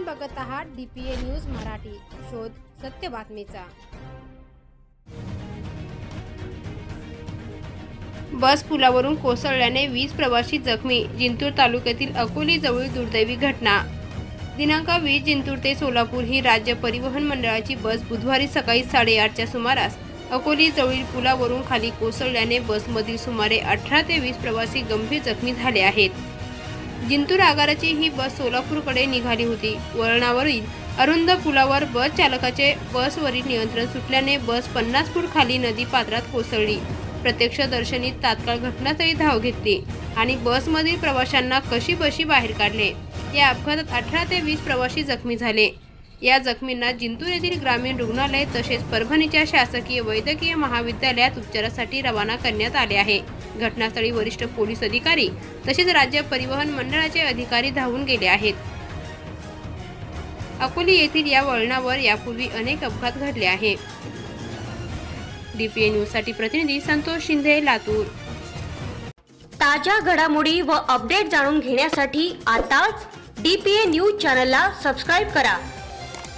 आपण बघत आहात डीपीए न्यूज मराठी. शोध सत्य बातमीचा. बस पुलावरून कोसळल्याने वीस प्रवासी जखमी जिंतूर तालुक्यातील अकोली जवळ दुर्दैवी घटना. दिनांक वीस जिंतूर ते सोलापूर ही राज्य परिवहन मंडळाची बस बुधवारी सकाळी साडेआठच्या सुमारास अकोली जवळील पुलावरून खाली कोसळल्याने बसमधील सुमारे अठरा ते वीस प्रवासी गंभीर जखमी झाले आहेत. जिंतूर आगाराची ही बस सोलापूरकडे निघाली होती. वळणावरील अरुंद पुलावर बस चालकाचे बसवरील नियंत्रण सुटल्याने बस पन्नास फूट खाली नदी पात्रात कोसळली. प्रत्यक्षदर्शनी तात्काळ घटनास्थळी धाव घेतली आणि बसमधील प्रवाशांना कशी बशी बाहेर काढले? या अपघातात अठरा ते वीस प्रवासी जखमी झाले. या जखमींना जिंतूर येथील ग्रामीण रुग्णालय तसेच परभणीच्या शासकीय वैद्यकीय महाविद्यालयात उपचारासाठी रवाना करण्यात आले आहे. घटनास्थळी वरिष्ठ पोलीस अधिकारी तसेच राज्य परिवहन मंडळाचे अधिकारी धावून गेले आहेत. अकोली येथील या वळणावर यापूर्वी अनेक अपघात घडले आहे. डीपीए न्यूजसाठी प्रतिनिधी संतोष शिंदे लातूर. ताज्या घडामोडी व अपडेट जाणून घेण्यासाठी आताच डीपीए न्यूज चॅनलला सबस्क्राईब करा.